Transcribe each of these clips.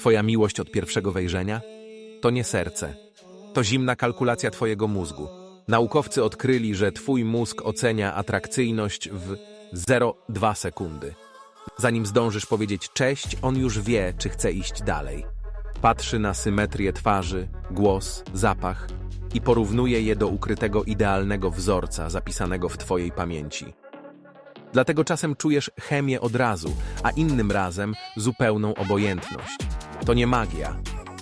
Twoja miłość od pierwszego wejrzenia? To nie serce. To zimna kalkulacja Twojego mózgu. Naukowcy odkryli, że Twój mózg ocenia atrakcyjność w 0,2 sekundy. Zanim zdążysz powiedzieć cześć, on już wie, czy chce iść dalej. Patrzy na symetrię twarzy, głos, zapach i porównuje je do ukrytego idealnego wzorca zapisanego w Twojej pamięci. Dlatego czasem czujesz chemię od razu, a innym razem zupełną obojętność. To nie magia,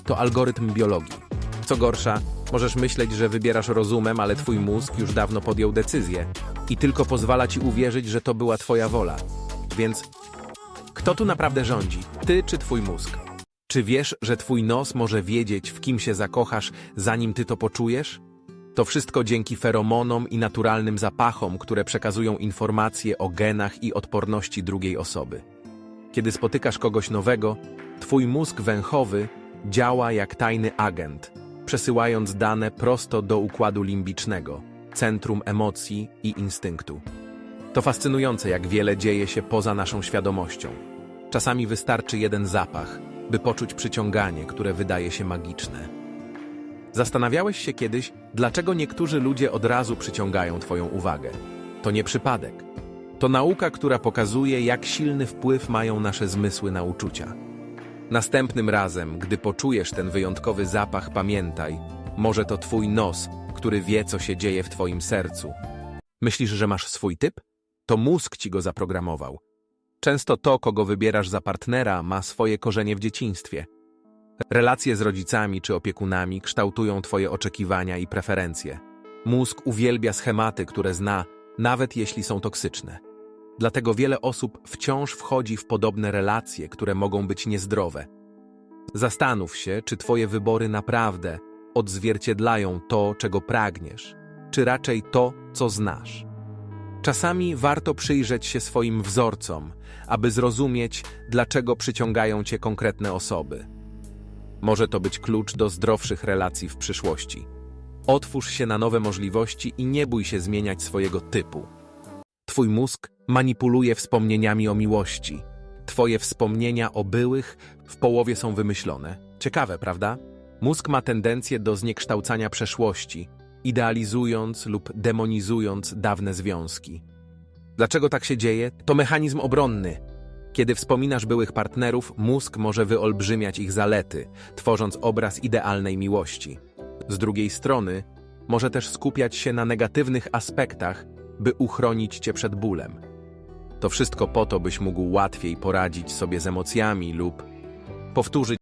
to algorytm biologii. Co gorsza, możesz myśleć, że wybierasz rozumem, ale twój mózg już dawno podjął decyzję i tylko pozwala ci uwierzyć, że to była twoja wola. Więc kto tu naprawdę rządzi? Ty czy twój mózg? Czy wiesz, że twój nos może wiedzieć, w kim się zakochasz, zanim ty to poczujesz? To wszystko dzięki feromonom i naturalnym zapachom, które przekazują informacje o genach i odporności drugiej osoby. Kiedy spotykasz kogoś nowego, twój mózg węchowy działa jak tajny agent, przesyłając dane prosto do układu limbicznego, centrum emocji i instynktu. To fascynujące, jak wiele dzieje się poza naszą świadomością. Czasami wystarczy jeden zapach, by poczuć przyciąganie, które wydaje się magiczne. Zastanawiałeś się kiedyś, dlaczego niektórzy ludzie od razu przyciągają Twoją uwagę? To nie przypadek. To nauka, która pokazuje, jak silny wpływ mają nasze zmysły na uczucia. Następnym razem, gdy poczujesz ten wyjątkowy zapach, pamiętaj, może to Twój nos, który wie, co się dzieje w Twoim sercu. Myślisz, że masz swój typ? To mózg ci go zaprogramował. Często to, kogo wybierasz za partnera, ma swoje korzenie w dzieciństwie. Relacje z rodzicami czy opiekunami kształtują Twoje oczekiwania i preferencje. Mózg uwielbia schematy, które zna, nawet jeśli są toksyczne. Dlatego wiele osób wciąż wchodzi w podobne relacje, które mogą być niezdrowe. Zastanów się, czy Twoje wybory naprawdę odzwierciedlają to, czego pragniesz, czy raczej to, co znasz. Czasami warto przyjrzeć się swoim wzorcom, aby zrozumieć, dlaczego przyciągają Cię konkretne osoby. Może to być klucz do zdrowszych relacji w przyszłości. Otwórz się na nowe możliwości i nie bój się zmieniać swojego typu. Twój mózg manipuluje wspomnieniami o miłości. Twoje wspomnienia o byłych w połowie są wymyślone. Ciekawe, prawda? Mózg ma tendencję do zniekształcania przeszłości, idealizując lub demonizując dawne związki. Dlaczego tak się dzieje? To mechanizm obronny. Kiedy wspominasz byłych partnerów, mózg może wyolbrzymiać ich zalety, tworząc obraz idealnej miłości. Z drugiej strony, może też skupiać się na negatywnych aspektach, by uchronić cię przed bólem. To wszystko po to, byś mógł łatwiej poradzić sobie z emocjami lub powtórzyć